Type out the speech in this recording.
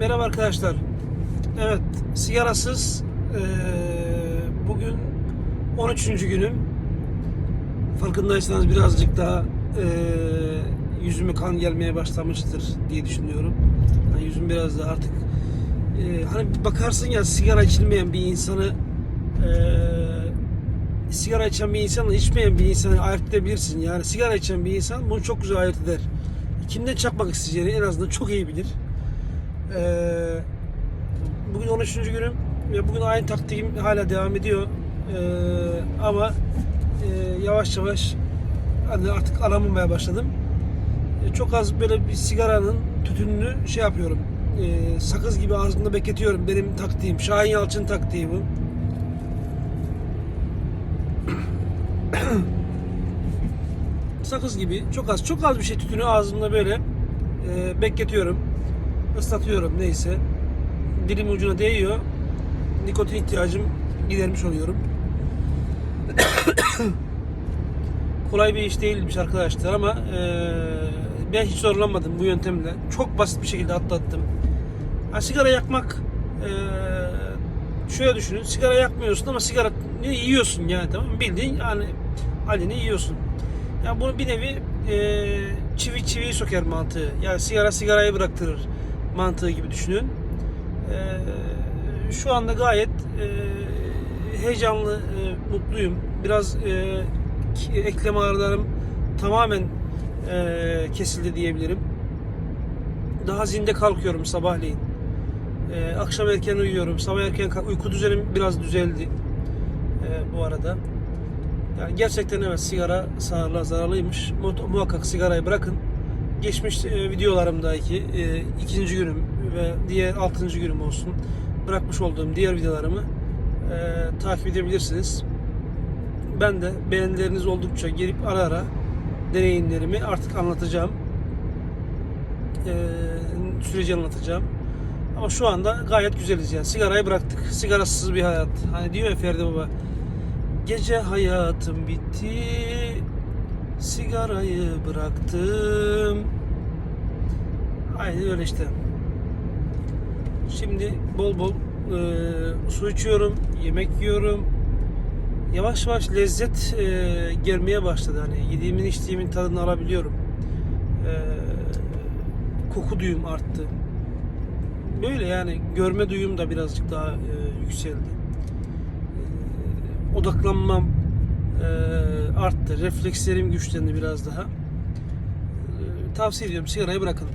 Merhaba arkadaşlar. Evet, sigarasız eee, bugün 13. günüm. Farkındaysanız birazcık daha eee yüzüme kan gelmeye başlamıştır diye düşünüyorum. Yani yüzüm biraz da artık eee, hani bakarsın ya sigara içilmeyen bir insanı eee, sigara içen bir insanla içmeyen bir insanı ayırt edebilirsin. Yani sigara içen bir insan bunu çok güzel ayırt eder. Kimden çakmak isteyeceğini en azından çok iyi bilir. Ee, bugün 13. günüm ve bugün aynı taktiğim hala devam ediyor. Ee, ama e, yavaş yavaş hani artık alamamaya başladım. E, çok az böyle bir sigaranın tütününü şey yapıyorum. e, sakız gibi ağzımda bekletiyorum. Benim taktiğim. Şahin Yalçın taktiği bu. sakız gibi çok az çok az bir şey tütünü ağzımda böyle e, bekletiyorum ıslatıyorum neyse. Dilim ucuna değiyor. Nikotin ihtiyacım gidermiş oluyorum. Kolay bir iş değilmiş arkadaşlar ama e, ben hiç zorlanmadım bu yöntemle. Çok basit bir şekilde atlattım. Ha, sigara yakmak e, şöyle düşünün sigara yakmıyorsun ama sigara yiyorsun yani tamam bildiğin yani halini yiyorsun. Ya bunu bir nevi e, çivi çiviyi söker mantığı. Yani sigara sigarayı bıraktırır mantığı gibi düşünün. E, şu anda gayet e, heyecanlı, e, mutluyum. Biraz e, eklem ağrılarım tamamen kesildi diyebilirim. Daha zinde kalkıyorum sabahleyin. Akşam erken uyuyorum. Sabah erken uyku düzenim biraz düzeldi. Bu arada. Yani gerçekten evet sigara sağlığa zararlıymış. Mu- Muhakkak sigarayı bırakın. Geçmiş e, videolarımdaki e, ikinci günüm ve diğer altıncı günüm olsun. Bırakmış olduğum diğer videolarımı e, takip edebilirsiniz. Ben de beğenileriniz oldukça gelip ara ara deneyimlerimi artık anlatacağım. Süreci anlatacağım. Ama şu anda gayet güzeliz yani. Sigarayı bıraktık. Sigarasız bir hayat. Hani diyor ya Ferdi Baba. Gece hayatım bitti Sigarayı bıraktım. Aynen öyle işte. Şimdi bol bol e, su içiyorum Yemek yiyorum. Yavaş yavaş lezzet e, gelmeye başladı. Hani yediğimin içtiğimin tadını alabiliyorum. E, Koku duyum arttı. Böyle yani görme duyum da birazcık daha e, yükseldi. Odaklanmam e, arttı. Reflekslerim güçlendi biraz daha. E, tavsiye ediyorum sigarayı bırakın.